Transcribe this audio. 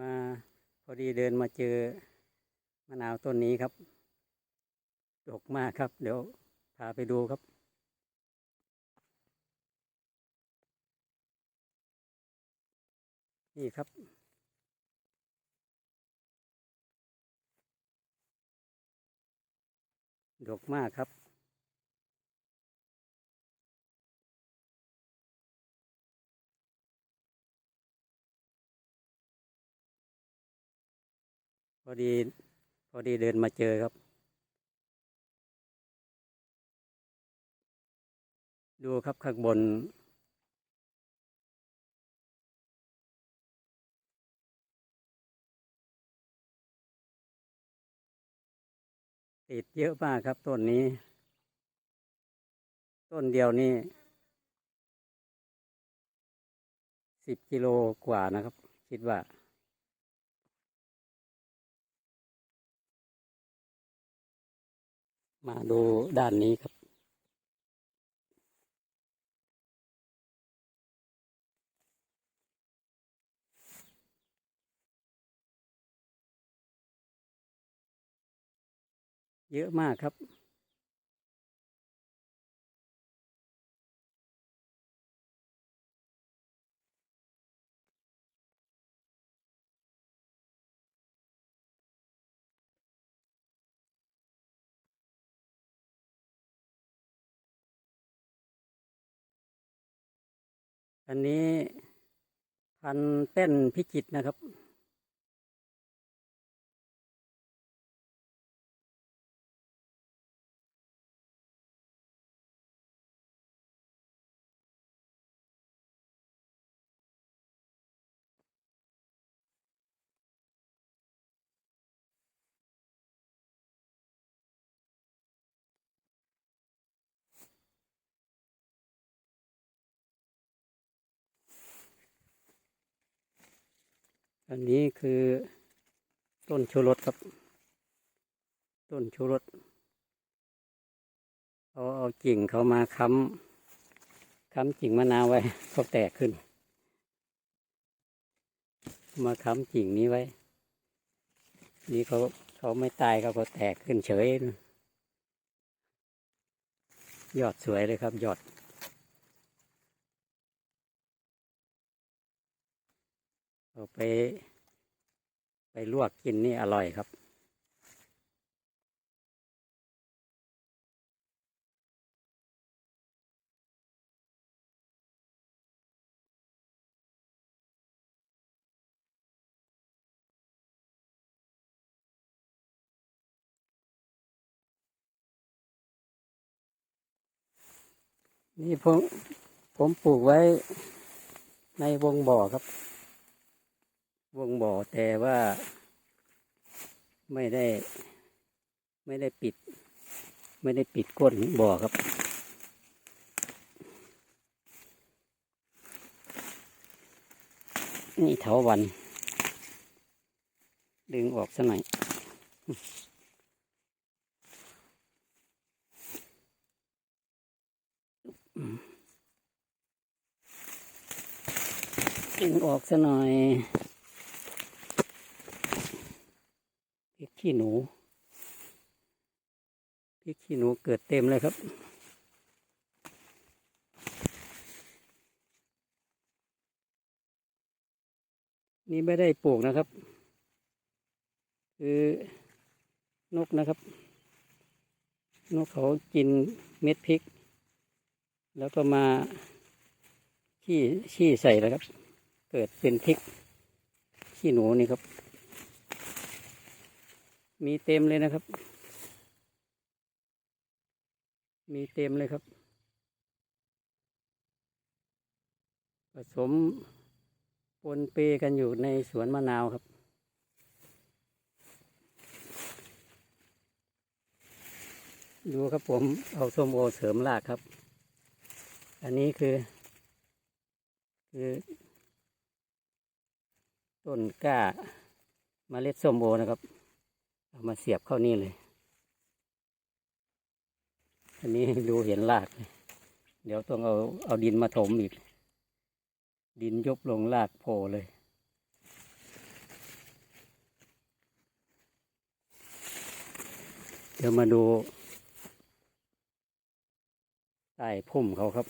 มาพอดีเดินมาเจอมะนาวต้นนี้ครับดกมากครับ เดี๋ยวพาไปดูครับ นี่ครับ ดกมากครับ พอดี พอดีเดินมาเจอครับ ดูครับข้างบน ติดเยอะมากครับต้นนี้ ต้นเดียวนี่สิบกิโลกว่านะครับ คิดว่า มาดูด้านนี้ครับ เยอะมากครับ อันนี้พันเต้นพิจิตนะครับ อันนี้คือต้นชูรสครับ ต้นชูรสเอาเอากิ่งเขามาค้ำค้ำกิ่งมะนาวไว้เขาแตกขึ้น มาค้ำกิ่งนี้ไว้ นี่เขาเขาไม่ตายเขาก็แตกขึ้นเฉยยอดสวยเลยครับยอด เอาไป ไปลวกกินนี่อร่อยครับ นี่ผมผมปลูกไว้ในวงบ่อครับ วงบ่อแต่ว่า ไม่ได้ ไม่ได้ปิด ไม่ได้ปิดก้นบ่อครับนี่เถาวัน ดึงออกซะหน่อยดึงออกซะหน่อยพริก ขี้หนูพริกขี้หนูเกิดเต็มเลยครับ นี่ไม่ได้ปลูกนะครับ คือนกนะครับ นกเขากินเม็ดพริก แล้วก็มาขี้ขี้ใส่แล้วครับ เกิดเป็นพริกขี้หนูนี่ครับ มีเต็มเลยนะครับ มีเต็มเลยครับ ผสมปนเปกันอยู่ในสวนมะนาวครับดูครับผมเอาส้มโอเสริมรากครับ อันนี้คือ คือ ต้นกล้ามาเมล็ดส้มโอนะครับ เอามาเสียบเข้านี่เลย อันนี้ดูเห็นรากเลยเดี๋ยวต้องเอาเอาดินมาถมอีก ดินยบลงรากโผล่เลย เดี๋ยวมาดูใต้พุ่มเขาครับ